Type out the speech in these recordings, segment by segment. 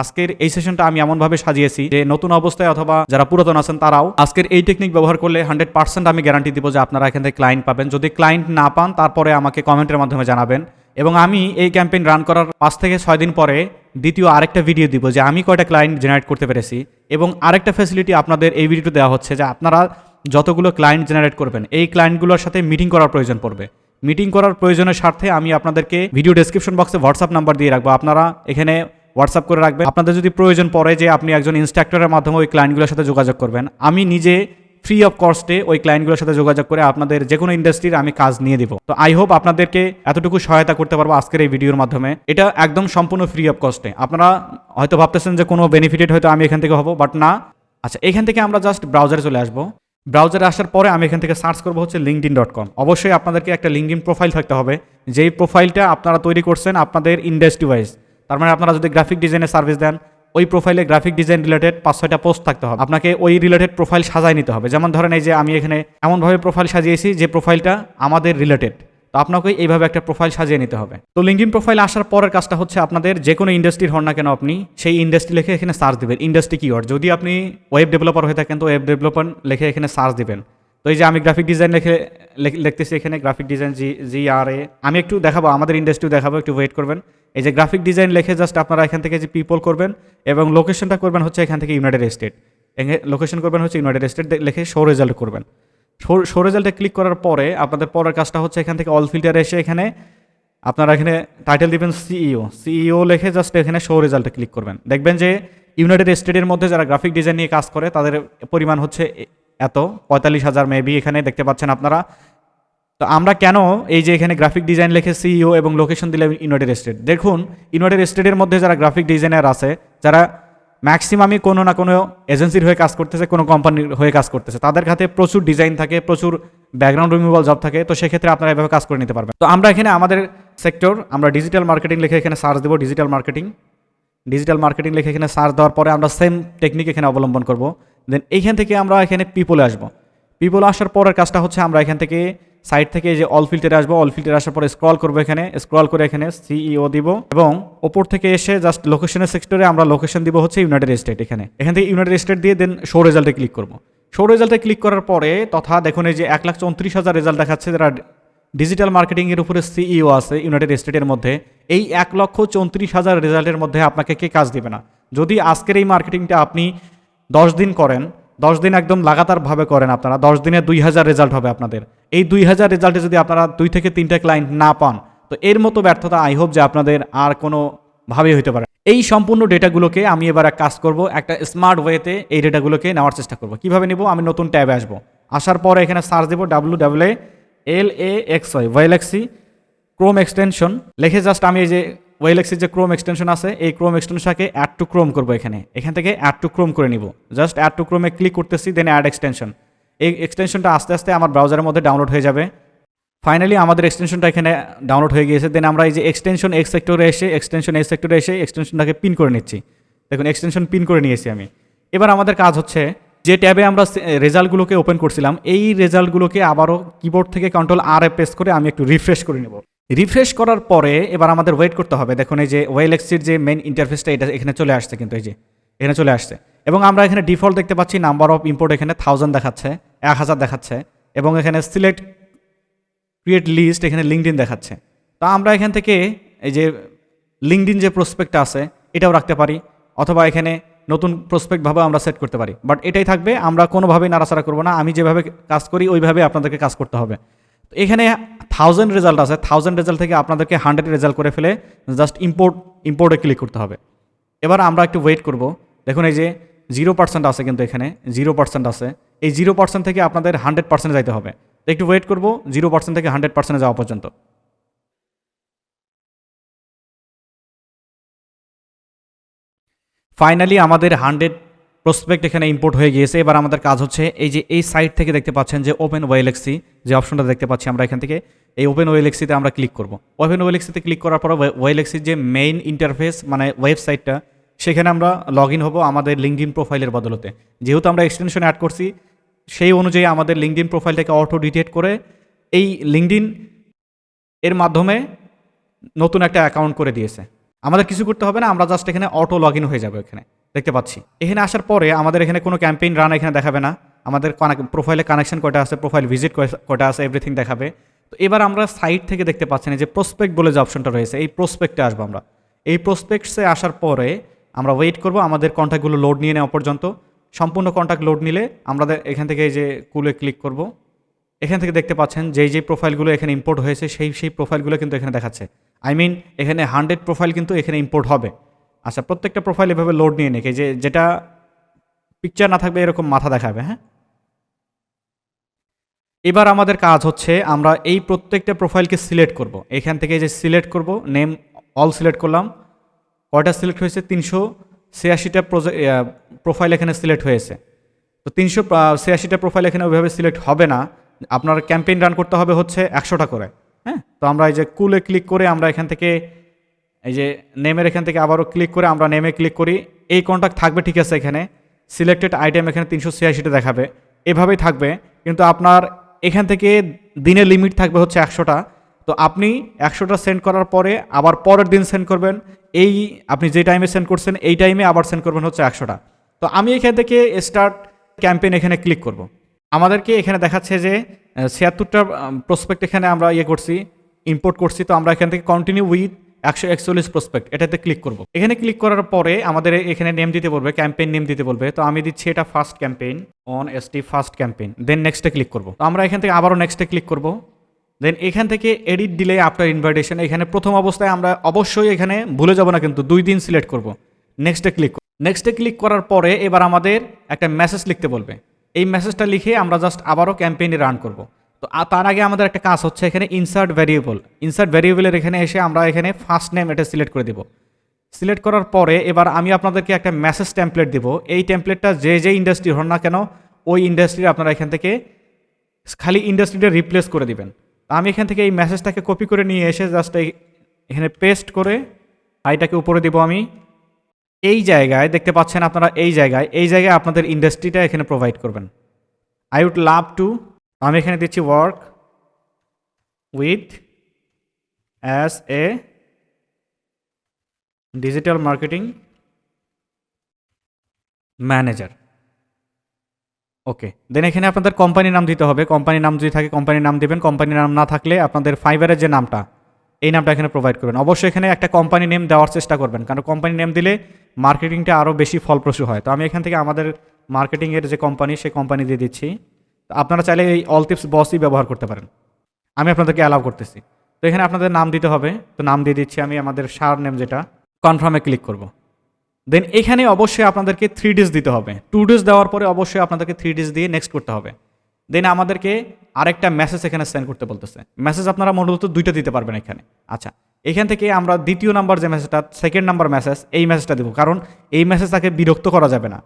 আজকের এই সেশনটা আমি এমনভাবে সাজিয়েছি যে নতুন অবস্থায় অথবা যারা পুরাতন আছেন তারাও আজকের এই টেকনিক ব্যবহার করলে হান্ড্রেড পার্সেন্ট আমি গ্যারান্টি দিব যে আপনারা এখান থেকে ক্লায়েন্ট পাবেন। যদি ক্লায়েন্ট না পান, তারপরে আমাকে কমেন্টের মাধ্যমে জানাবেন। এবং আমি এই ক্যাম্পেইন রান করার পাঁচ থেকে ছয় দিন পরে দ্বিতীয় আরেকটা ভিডিও দিব যে আমি কয়টা ক্লায়েন্ট জেনারেট করতে পেরেছি। এবং আরেকটা ফ্যাসিলিটি আপনাদের এই ভিডিওতে দেওয়া হচ্ছে যে আপনারা যতগুলো ক্লায়েন্ট জেনারেট করবেন, এই ক্লায়েন্টগুলোর সাথে মিটিং করার প্রয়োজন পড়বে। মিটিং করার প্রয়োজনের স্বার্থে আমি আপনাদেরকে ভিডিও ডেসক্রিপশন বক্সে হোয়াটসঅ্যাপ নাম্বার দিয়ে রাখব। আপনারা এখানে হোয়াটসঅ্যাপ করে রাখবেন। আপনাদের যদি প্রয়োজন পড়ে যে আপনি একজন ইনস্ট্রাক্টরের মাধ্যমে ওই ক্লায়েন্টগুলোর সাথে যোগাযোগ করবেন। আমি নিজে ফ্রি অফ কস্টে ওই ক্লায়েন্টগুলোর সাথে যোগাযোগ করে আপনাদের যে কোনো ইন্ডাস্ট্রির আমি কাজ নিয়ে দিব। তো আই হোপ আপনাদেরকে এতটুকু সহায়তা করতে পারব আজকের এই ভিডিওর মাধ্যমে। এটা একদম সম্পূর্ণ ফ্রি অফ কস্টে আপনারা হয়তো ভাবতেছেন যে কোনো বেনিফিটেড হয়তো আমি এখান থেকে হব বাট না। আচ্ছা এখান থেকে আমরা জাস্ট ব্রাউজারে চলে আসব। ব্রাউজারে আসার পরে আমি এখান থেকে সার্চ করব হচ্ছে লিঙ্কডিন ডট কম অবশ্যই আপনাদেরকে একটা লিঙ্কডিন প্রোফাইল থাকতে হবে। যেই প্রোফাইলটা আপনারা তৈরি করছেন আপনাদের ইন্ডাস্ট্রি ওয়াইজ তার মানে আপনারা যদি গ্রাফিক ডিজাইনের সার্ভিস দেন, ওই প্রোফাইলে গ্রাফিক ডিজাইন রিলেটেড পাঁচ ছয়টা পোস্ট থাকতে হবে। আপনাকে ওই রিলেটেড প্রোফাইল সাজায় নিতে হবে। যেমন ধরেন এই যে আমি এখানে এমনভাবে প্রোফাইল সাজিয়েছি যে প্রোফাইলটা আমাদের রিলেটেড তো আপনাকে এইভাবে একটা প্রোফাইল সাজিয়ে নিতে হবে। তো লিঙ্কডিন প্রোফাইল আসার পরের কাজটা হচ্ছে আপনাদের যে কোনো ইন্ডাস্ট্রির হন না কেন আপনি সেই ইন্ডাস্ট্রি লিখে এখানে সার্চ দেবেন। ইন্ডাস্ট্রি কিওয়ার্ড যদি আপনি ওয়েব ডেভেলপার হয়ে থাকেন, তো ওয়েব ডেভেলপার লিখে এখানে সার্চ দিবেন। তো এই যে আমি গ্রাফিক ডিজাইন লিখে লিখতেছি এখানে গ্রাফিক ডিজাইন জি জি আর এ আমি একটু দেখাবো, আমাদের ইন্ডাস্ট্রি দেখাবো, একটু ওয়েট করবেন। এই যে গ্রাফিক ডিজাইন লিখে জাস্ট আপনারা এখান থেকে যে পিপল করবেন এবং লোকেশনটা করবেন হচ্ছে এখান থেকে ইউনাইটেড স্টেট লোকেশন করবেন হচ্ছে ইউনাইটেড স্টেট লিখে শো রেজাল্ট করবেন। শো রেজাল্টে ক্লিক করার পরে আপনাদের পরের কাজটা হচ্ছে এখান থেকে অল ফিল্টারে এসে এখানে আপনারা এখানে টাইটেল দিবেন সিইও সিইও লিখে জাস্ট এখানে শো রেজাল্টে ক্লিক করবেন। দেখবেন যে ইউনাইটেড স্টেটের মধ্যে যারা গ্রাফিক ডিজাইন নিয়ে কাজ করে, তাদের পরিমাণ হচ্ছে এত? পঁয়তাল্লিশ হাজার মেবি এখানে দেখতে পাচ্ছেন আপনারা। তো আমরা কেন এই যে এখানে গ্রাফিক ডিজাইন লিখে সিইও এবং লোকেশন দিলে ইউনাইটেড স্টেট দেখুন ইউনাইটেড স্টেটের মধ্যে যারা গ্রাফিক ডিজাইনার আছে, যারা ম্যাক্সিমামই কোনো না কোনো এজেন্সির হয়ে কাজ করতেছে, কোনো কোম্পানির হয়ে কাজ করতেছে, তাদের হাতে প্রচুর ডিজাইন থাকে, প্রচুর ব্যাকগ্রাউন্ড রিমুভাল জব থাকে, তো সেক্ষেত্রে আপনারা এভাবে কাজ করে নিতে পারবেন। তো আমরা এখানে আমাদের সেক্টর আমরা ডিজিটাল মার্কেটিং লিখে এখানে সার্চ দেবো ডিজিটাল মার্কেটিং ডিজিটাল মার্কেটিং লিখে এখানে সার্চ দেওয়ার পরে আমরা সেম টেকনিক এখানে অবলম্বন করব। দেন এইখান থেকে আমরা এখানে পিপলে আসব। পিপল আসার পরের কাজটা হচ্ছে আমরা এখান থেকে সাইড থেকে যে অল ফিল্টারে আসব অল ফিল্টারে আসার পরে স্ক্রল করব এখানে। স্ক্রল করে এখানে সিইও দিব এবং ওপর থেকে এসে জাস্ট লোকেশনের সেক্টরে আমরা লোকেশন দিব হচ্ছে ইউনাইটেড স্টেট এখানে। এখান থেকে ইউনাইটেড স্টেট দিয়ে দেন শো রেজাল্টে ক্লিক করব। শো রেজাল্টে ক্লিক করার পরে তথা দেখুন এই যে এক লাখ চৌত্রিশ হাজার রেজাল্ট দেখাচ্ছে, যারা ডিজিটাল মার্কেটিংয়ের উপরে সিইও আছে ইউনাইটেড স্টেটের মধ্যে, এই এক লক্ষ চৌত্রিশ হাজার রেজাল্টের মধ্যে আপনাকে কে কাজ দিবে না? যদি আজকের এই মার্কেটিংটা আপনি দশ দিন করেন, দশ দিন একদম লাগাতারভাবে করেন আপনারা, দশ দিনে দুই হাজার রেজাল্ট হবে আপনাদের। এই দুই হাজার রেজাল্টে যদি আপনারা দুই থেকে তিনটা ক্লায়েন্ট না পান, তো এর মতো ব্যর্থতা আই হোপ যে আপনাদের আর কোনো হইতে পারে। এই সম্পূর্ণ ডেটাগুলোকে আমি এবার এক কাজ করব, একটা স্মার্ট ওয়েতে এই ডেটাগুলোকে নেওয়ার চেষ্টা করব। কীভাবে নেব? আমি নতুন ট্যাবে আসব। আসার পরে এখানে সার্চ দেবো W W L A X Y Waalaxy Chrome extension লিখে জাস্ট আমি এই যে ওয়েলেক্সির যে ক্রোম এক্সটেনশন আছে, এই ক্রোম এক্সটেনশনটাকে অ্যাড টু ক্রোম করব এখানে। এখান থেকে অ্যাড টু ক্রোম করে নিব। জাস্ট অ্যাড টু ক্রোমে ক্লিক করতেছি দেন অ্যাড এক্সটেনশন এই এক্সটেনশনটা আস্তে আস্তে আমার ব্রাউজারের মধ্যে ডাউনলোড হয়ে যাবে। ফাইনালি আমাদের এক্সটেনশনটা এখানে ডাউনলোড হয়ে গিয়েছে। দেন আমরা এই যে এক্সটেনশন এক্স সেক্টরে এসে এক্সটেনশন এক্স সেক্টরে এসে এক্সটেনশনটাকে পিন করে নিচ্ছি। দেখুন এক্সটেনশন পিন করে নিয়েছি আমি। এবার আমাদের কাজ হচ্ছে, যে ট্যাবে আমরা রেজাল্টগুলোকে ওপেন করছিলাম, এই রেজাল্টগুলোকে আবারও কিবোর্ড থেকে কন্ট্রোল আর এ প্রেস করে আমি একটু রিফ্রেশ করে নেব। রিফ্রেশ করার পরে এবার আমাদের ওয়েট করতে হবে। দেখুন এই যে ওয়েল ওয়েলেক্সির যে মেন ইন্টারফেসটা এটা এখানে চলে আসছে কিন্তু এই যে, এখানে চলে আসছে। এবং আমরা এখানে ডিফল্ট দেখতে পাচ্ছি নাম্বার অফ ইম্পোর্ট এখানে থাউজেন্ড দেখাচ্ছে, এক হাজার দেখাচ্ছে, এবং এখানে সিলেক্ট ক্রিয়েট লিস্ট এখানে লিঙ্কডিন দেখাচ্ছে। তা আমরা এখান থেকে এই যে লিঙ্কডিন যে প্রসপেক্টটা আছে, এটাও রাখতে পারি, অথবা এখানে নতুন প্রসপেক্টভাবে আমরা সেট করতে পারি। বাট এটাই থাকবে, আমরা কোনোভাবেই নাড়াচাড়া করব না, আমি যেভাবে কাজ করি, ওইভাবে আপনাদেরকে কাজ করতে হবে। এখানে থাউজেন্ড রেজাল্ট আছে থাউজেন্ড রেজাল্ট থেকে আপনাদেরকে হান্ড্রেড রেজাল্ট করে ফেলে জাস্ট ইম্পোর্ট ইম্পোর্টে ক্লিক করতে হবে। এবার আমরা একটু ওয়েট করব। দেখুন এই যে জিরো পার্সেন্ট আছে কিন্তু এখানে জিরো পার্সেন্ট আছে। এই জিরো পার্সেন্ট থেকে আপনাদের হান্ড্রেড পার্সেন্ট যাইতে হবে। একটু ওয়েট করব জিরো পার্সেন্ট থেকে হান্ড্রেড পার্সেন্টে যাওয়া পর্যন্ত। ফাইনালি আমাদের হান্ড্রেড প্রসপেক্ট এখানে ইম্পোর্ট হয়ে গিয়েছে। এবার আমাদের কাজ হচ্ছে এই যে এই সাইট থেকে দেখতে পাচ্ছেন যে ওপেন ওয়েলেক্সি যে অপশনটা দেখতে পাচ্ছি আমরা এখান থেকে, এই ওপেন ওয়েলেক্সিতে আমরা ক্লিক করব। ওপেন ওয়েলেক্সিতে ক্লিক করার পর ওয়েলেক্সির যে মেইন ইন্টারফেস মানে ওয়েবসাইটটা সেখানে আমরা লগ ইন হব আমাদের লিঙ্কডিন প্রোফাইলের বদলতে। যেহেতু আমরা এক্সটেনশন অ্যাড করছি, সেই অনুযায়ী আমাদের লিঙ্কডিন প্রোফাইলটাকে অটো ডিটেক্ট করে এই লিঙ্কডিন এর মাধ্যমে নতুন একটা অ্যাকাউন্ট করে দিয়েছে। আমাদের কিছু করতে হবে না, আমরা জাস্ট এখানে অটো লগ ইন হয়ে যাবে এখানে। দেখতে পাচ্ছি। এখানে আসার পরে আমাদের এখানে কোনো ক্যাম্পেইন রান এখানে দেখাবে না। আমাদের প্রোফাইলে কানেকশন কয়টা আছে প্রোফাইল ভিজিট কয়টা আছে এভরিথিং দেখাবে। তো এবার আমরা সাইট থেকে দেখতে পাচ্ছেন এই যে প্রসপেক্ট বলে যে অপশনটা রয়েছে, এই প্রসপেক্টে আসব আমরা। এই প্রসপেক্টসে আসার পরে আমরা ওয়েট করব আমাদের কন্ট্যাক্টগুলো লোড নিয়ে নেওয়া পর্যন্ত। সম্পূর্ণ কন্ট্যাক্ট লোড নিলে আমরা এখান থেকে এই যে কুলে ক্লিক করব। এখান থেকে দেখতে পাচ্ছেন যেই যেই প্রোফাইলগুলো এখানে ইম্পোর্ট হয়েছে, সেই সেই প্রোফাইলগুলো কিন্তু এখানে দেখাচ্ছে। আই মিন এখানে হান্ড্রেড প্রোফাইল কিন্তু এখানে ইম্পোর্ট হবে। আচ্ছা প্রত্যেকটা প্রোফাইল এভাবে লোড নিয়ে নেকে যে যেটা পিকচার না থাকবে এরকম মাথা দেখাবে হ্যাঁ? এবার আমাদের কাজ হচ্ছে আমরা এই প্রত্যেকটা প্রোফাইলকে সিলেক্ট করব। এখান থেকে যে সিলেক্ট করব নেম অল সিলেক্ট করলাম, কয়টা সিলেক্ট হয়েছে? তিনশো ছিয়াশিটা প্রোফাইল এখানে সিলেক্ট হয়েছে। তো তিনশো ছিয়াশিটা প্রোফাইল এখানে ওইভাবে সিলেক্ট হবে না। আপনার ক্যাম্পেইন রান করতে হবে হচ্ছে একশোটা করে হ্যাঁ? তো আমরা এই যে কুলে ক্লিক করে আমরা এখান থেকে এই যে নেমের এখান থেকে আবারও ক্লিক করে আমরা নেমে ক্লিক করি। এই কন্ট্যাক্ট থাকবে ঠিক আছে এখানে। সিলেক্টেড আইটেম এখানে তিনশো ছিয়াশিটা দেখাবে। এভাবেই থাকবে। কিন্তু আপনার এখান থেকে দিনের লিমিট থাকবে হচ্ছে একশোটা। তো আপনি একশোটা সেন্ড করার পরে আবার পরের দিন সেন্ড করবেন। এই আপনি যে টাইমে সেন্ড করছেন, এই টাইমে আবার সেন্ড করবেন হচ্ছে একশোটা। তো আমি এখান থেকে স্টার্ট ক্যাম্পেইন এখানে ক্লিক করব। আমাদেরকে এখানে দেখাচ্ছে যে ছিয়াত্তরটা প্রসপেক্ট এখানে আমরা ইয়ে করছি ইম্পোর্ট করছি। তো আমরা এখান থেকে কন্টিনিউ উইথ একশো একচল্লিশ প্রসপেক্ট এটাতে ক্লিক করব। এখানে ক্লিক করার পরে আমাদের এখানে নেম দিতে বলবে ক্যাম্পেইন নেম দিতে বলবে। তো আমি দিচ্ছি এটা first campaign on S T first campaign then নেক্সটে ক্লিক করব। তো আমরা এখান থেকে আবারও নেক্সটে ক্লিক করব। দেন এখান থেকে এডিট ডিলে আফটার ইনভাইটেশন এখানে প্রথম অবস্থায় আমরা অবশ্যই এখানে ভুলে যাব না কিন্তু দুই দিন সিলেক্ট করব। নেক্সটে ক্লিক নেক্সটে ক্লিক করার পরে এবার আমাদের একটা মেসেজ লিখতে বলবে। এই মেসেজটা লিখে আমরা জাস্ট আবারও ক্যাম্পেইনে রান করব। তো তার আগে আমাদের একটা কাজ হচ্ছে এখানে ইনসার্ট ভ্যারিয়েবল ইনসার্ট ভ্যারিয়েবলের এখানে এসে আমরা এখানে ফার্স্ট নেম এটা সিলেক্ট করে দেব। সিলেক্ট করার পরে এবার আমি আপনাদেরকে একটা মেসেজ টেমপ্লেট দেবো। এই টেমপ্লেটটা যে যে ইন্ডাস্ট্রি হন না কেন, ওই ইন্ডাস্ট্রির আপনারা এখান থেকে খালি ইন্ডাস্ট্রিটা রিপ্লেস করে দিবেন। আমি এখান থেকে এই মেসেজটাকে কপি করে নিয়ে এসে জাস্ট এখানে পেস্ট করে আইটাকে উপরে দিব আমি। এই জায়গায়, দেখতে পাচ্ছেন আপনারা এই জায়গায় এই জায়গায় আপনাদের ইন্ডাস্ট্রিটা এখানে প্রোভাইড করবেন। আই উড লাভ টু আমি এখানে দিচ্ছি work with as a digital marketing manager okay then এখানে আপনাদের কোম্পানির নাম দিতে হবে। কোম্পানির নাম যদি থাকে কোম্পানির নাম দেবেন। কোম্পানির নাম না থাকলে আপনাদের ফাইবারের যে নামটা, এই নামটা এখানে প্রোভাইড করবেন। অবশ্যই এখানে একটা কোম্পানি নেম দেওয়ার চেষ্টা করবেন। কারণ কোম্পানি নেম দিলে মার্কেটিংটা আরও বেশি ফলপ্রসূ হয়। তো আমি এখান থেকে আমাদের মার্কেটিংয়ের যে কোম্পানি সেই কোম্পানি দিয়ে দিচ্ছি। আপনারা চাইলে এই অল টিপস বসই ব্যবহার করতে পারেন। আমি আপনাদেরকে অ্যালাউ করতেছি। তো এখানে আপনাদের নাম দিতে হবে। তো নাম দিয়ে দিচ্ছি আমি আমাদের সার নেম যেটা কনফার্মে ক্লিক করব। দেন এখানে অবশ্যই আপনাদেরকে থ্রি ডেজ দিতে হবে। টু ডেজ দেওয়ার পরে অবশ্যই আপনাদেরকে থ্রি ডেজ দিয়ে নেক্সট করতে হবে। দেন আমাদেরকে আরেকটা মেসেজ এখানে সেন্ড করতে বলতেছে। মেসেজ আপনারা মূলত দুইটা দিতে পারবেন এখানে। আচ্ছা এখান থেকে আমরা দ্বিতীয় নাম্বার যে মেসেজটা সেকেন্ড নাম্বার মেসেজ এই মেসেজটা দেবো। কারণ এই মেসেজ তাকে বিরক্ত করা যাবে না।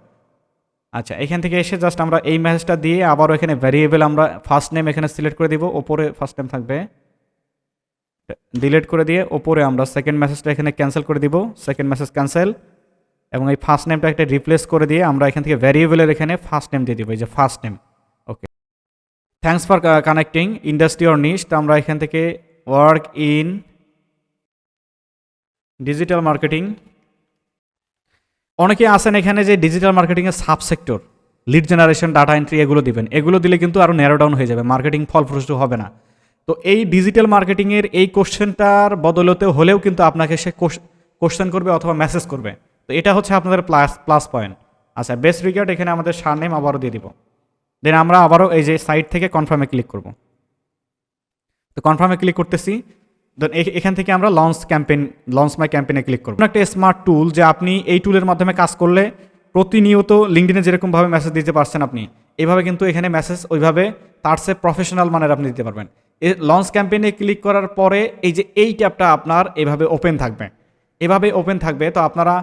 আচ্ছা এখান থেকে এসে জাস্ট আমরা এই মেসেজটা দিয়ে আবারও এখানে ভ্যারিয়েবল আমরা ফার্স্ট নেম এখানে সিলেক্ট করে দিব, ওপরে ফার্স্ট নেম থাকবে। ডিলিট করে দিয়ে ওপরে আমরা সেকেন্ড মেসেজটা এখানে ক্যান্সেল করে দিব সেকেন্ড মেসেজ ক্যান্সেল এবং এই ফার্স্ট নেমটা একটা রিপ্লেস করে দিয়ে আমরা এখান থেকে ভ্যারিয়েবলের এখানে ফার্স্ট নেম দিয়ে দিব, এই যে first name okay thanks for connecting industry or niche তো আমরা এখান থেকে ওয়ার্ক ইন ডিজিটাল মার্কেটিং অনেকে আছেন এখানে যে ডিজিটাল মার্কেটিংয়ের subsector lead generation data entry এগুলো দিবেন। এগুলো দিলে কিন্তু আরও ন্যারো ডাউন হয়ে যাবে মার্কেটিং ফলপ্রসূ হবে না। তো এই ডিজিটাল মার্কেটিংয়ের এই কোশ্চেনটার বদলতে হলেও কিন্তু আপনাকে সে কোশ্চেন করবে অথবা মেসেজ করবে। তো এটা হচ্ছে আপনাদের প্লাস প্লাস পয়েন্ট আচ্ছা বেস্ট রিগার্ড এখানে আমাদের সার নেম আবারও দিয়ে দিব। দেন আমরা আবারও এই যে সাইট থেকে কনফার্মে ক্লিক করব। তো কনফার্মে ক্লিক করতেছি। দেন এখান থেকে আমরা লঞ্চ ক্যাম্পেইন লঞ্চ মাই ক্যাম্পেইনে ক্লিক করব। একটা স্মার্ট টুল যে আপনি এই টুলের মাধ্যমে কাজ করলে প্রতিনিয়ত লিঙ্কডিনে যেরকমভাবে মেসেজ দিতে পারছেন আপনি, এভাবে কিন্তু এখানে মেসেজ ওইভাবে তার সে প্রফেশনাল মানের আপনি দিতে পারবেন। লঞ্চ ক্যাম্পেইনে ক্লিক করার পরে এই যে এই ট্যাবটা আপনার এভাবে ওপেন থাকবে। এভাবে ওপেন থাকবে, তো আপনারা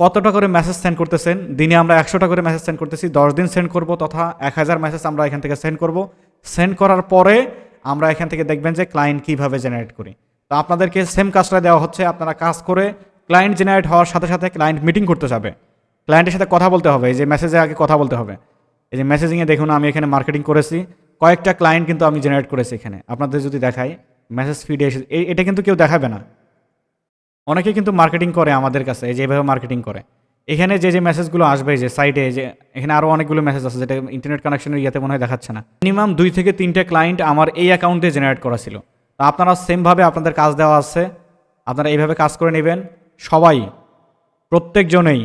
কতটা করে মেসেজ সেন্ড করতেছেন? দিনে আমরা একশোটা করে মেসেজ সেন্ড করতেছি, দশ দিন সেন্ড করব তথা এক হাজার মেসেজ আমরা এখান থেকে সেন্ড করব। সেন্ড করার পরে আমরা এখান থেকে দেখবেন যে ক্লায়েন্ট কীভাবে জেনারেট করি। তো আপনাদেরকে সেম কাজটা দেওয়া হচ্ছে, আপনারা কাজ করে ক্লায়েন্ট জেনারেট হওয়ার সাথে সাথে ক্লায়েন্ট মিটিং করতে যাবে। ক্লায়েন্টের সাথে কথা বলতে হবে, এই যে মেসেজে আগে কথা বলতে হবে। এই যে মেসেজিংয়ে দেখুন, আমি এখানে মার্কেটিং করেছি, কয়েকটা ক্লায়েন্ট কিন্তু আমি জেনারেট করেছি এখানে। আপনাদের যদি দেখাই মেসেজ ফিডে এসে এটা কিন্তু কেউ দেখাবে না। অনেকে কিন্তু মার্কেটিং করে আমাদের কাছে, এই যে এইভাবে মার্কেটিং করে। এখানে যে যে মেসেজগুলো আসবে, যে সাইটে যে এখানে আরও অনেকগুলো মেসেজ আছে যেটা ইন্টারনেট কানেকশনের ইয়েতে মনে হয় দেখাচ্ছে না। মিনিমাম দুই থেকে তিনটে ক্লায়েন্ট আমার এই অ্যাকাউন্টে জেনারেট করা ছিল। তো আপনারা সেমভাবে আপনাদের কাজ দেওয়া আছে। আপনারা এইভাবে কাজ করে নেবেন। সবাই, প্রত্যেকজনেই